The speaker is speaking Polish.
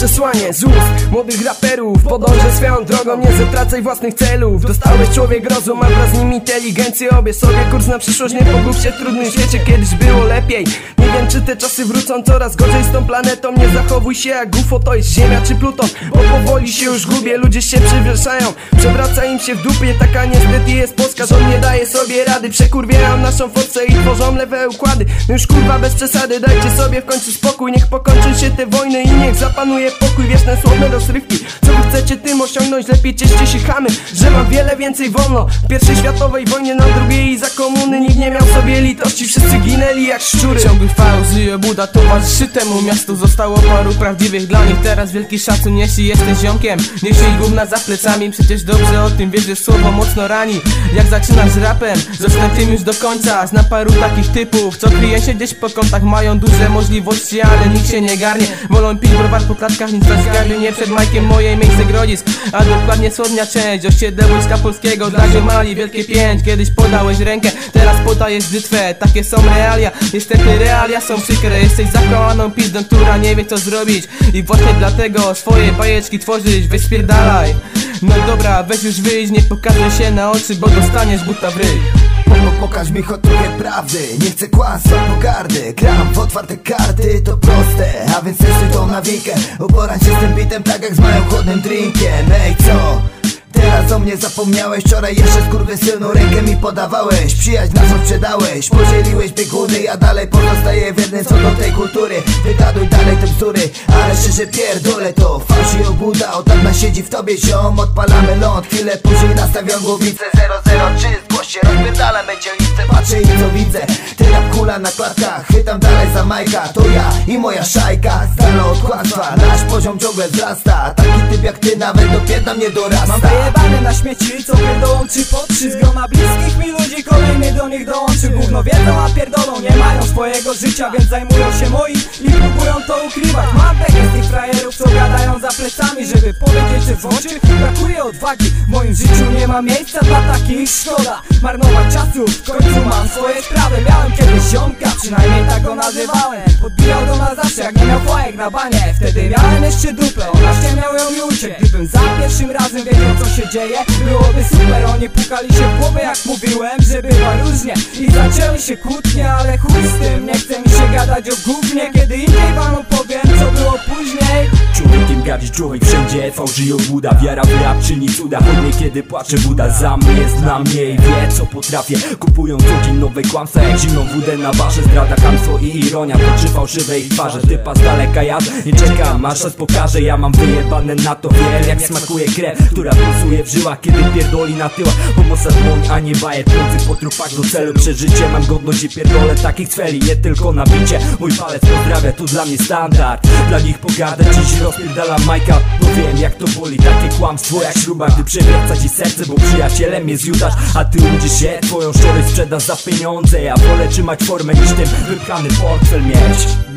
przesłanie z ust młodych raperów. Podążę swoją drogą, nie zatracaj własnych celów. Dostałeś człowiek rozum, a wraz z nim inteligencję Obie sobie. Kurs na przyszłość, nie pogub się w trudnym świecie. Kiedyś było lepiej. Nie wiem czy te czasy wrócą coraz gorzej z tą planetą. Nie zachowuj się jak UFO, to jest Ziemia czy Pluton. Bo powoli się już gubię, ludzie się przywieszają Przewraca im się w dupie, taka niestety jest Polska. Rząd nie daje sobie rady, przekurwiają naszą forcę i tworzą lewe układy. No już kurwa bez przesady, dajcie sobie w końcu spokój. Niech pokończą się te wojny i niech zapanuje pokój Wieczne słowne rozrywki, co wy chcecie tym osiągnąć? Lepiej cieszcie się chamy, że mam wiele więcej wolno. W pierwszej światowej wojnie, na drugiej i za komuny Nikt nie miał sobie litości, wszyscy ginęli jak szczury. Ciągły fał, żyje Buda, towarzyszy temu miastu. Zostało paru prawdziwych dla nich. Teraz wielki szacun, jeśli jesteś ziomkiem. Jeśli gówna za plecami, przecież dobrze o tym wiesz, że słowo mocno rani. Jak zaczynasz rapem, zostanę tym już do końca. Znam paru takich typów, co kryje się gdzieś po kątach. Mają duże możliwości, ale nikt się nie garnie. Wolą pić browar po klatkach, nic nie przed majkiem moje miejsce grodzisk. A dokładnie wschodnia część, osiedle wojska polskiego Dla ziomali wielkie pięć, kiedyś podałeś rękę Teraz podajesz dytwę, takie są realia Niestety realia są przykre. Jesteś zakołaną pizdą, która nie wie co zrobić. I właśnie dlatego swoje bajeczki tworzysz Wyspierdalaj No dobra, weź już wyjść, nie pokazuj się na oczy Bo dostaniesz buta w ryj pokaż mi trochę prawdy. Nie chcę kłamstwa, pogardy. Gram w otwarte karty, to proste. A więc testuj to na wikę Uporam się z tym bitem tak jak z moim chłodnym drinkiem. Ej co? Teraz o mnie zapomniałeś? Wczoraj jeszcze skurwysynu rękę mi podawałeś. Przyjaźń naszą sprzedałeś. Podzieliłeś bieguny Ja dalej pozostaję wierny co do tej kultury. Wygaduj dalej te bzdury Ale szczerze pierdolę to. Fałsz i obuda Od dawna siedzi w tobie ziom. Odpalamy ląd Chwilę później nastawiam głowicę. 003 Zgłoś się? Rozpierdalam będzie listę Patrzę i co widzę. Tyrap kula na klatkach Chytam dalej za majka. To ja i moja szajka Stale od kłamstwa. Nasz poziom ciągle wzrasta. Taki typ jak ty nawet do mnie dorasta. Mam wyjebane na śmieci, co pierdolą czy po trzy Z grona bliskich mi ludzi kolejny do nich dołączy. Gówno wiedzą, a pierdolą nie mają swojego życia Więc zajmują się moim i próbują to ukrywać. Mam bekę z tych frajerów, co gadają za plecami Żeby powiedzieć, że w oczy brakuje odwagi. W moim życiu nie ma miejsca dla takich szkoda. Marnować czasu, w końcu mam swoje sprawy. Miałem kiedyś ziomka, przynajmniej tak go nazywałem. Podbijał do nas zawsze, jak nie miał fajek na banie. Wtedy miałem jeszcze duplę, ona ściemniał ją i uciekł. Gdybym za pierwszym razem wiedział co się dzieje Byłoby super, oni pukali się w głowę jak mówiłem Że bywa różnie i zaczęły się kłótnie Ale chuj z tym, nie chce mi się gadać o gównie. Kiedy indziej panu powiem co było później Człowiekiem gardzi człowiek wszędzie fałży Buda Wiara w rap czyni cuda. Choć niekiedy płacze Buda. Za mnie Zna mnie i wie co potrafię. Kupują co dzień nowe kłamstwa Jak zimną wódę na barze. Zdrada, kamstwo i ironia. Czy fałszywe ich twarze. Typa z daleka ja nie czekam Aż czas pokaże Ja mam wyjebane na to Wiem jak smakuje krew Która pulsuje w żyłach Kiedy pierdoli na tyłach. Pomoca dłoń, a nie bajer Piący po trupach do celu. Przeżycie mam godność i pierdolę takich cweli. Nie tylko na bicie. Mój palec pozdrawia, to dla mnie standard. Dla nich pogadę, dziś rozpierdalam majka Bo wiem jak to boli, takie kłamstwo jak śruba Gdy przewraca ci serce, bo przyjacielem jest Judasz A ty łudzisz się, twoją szczerość sprzedasz za pieniądze. Ja wolę trzymać formę niż ten wypchany portfel mieć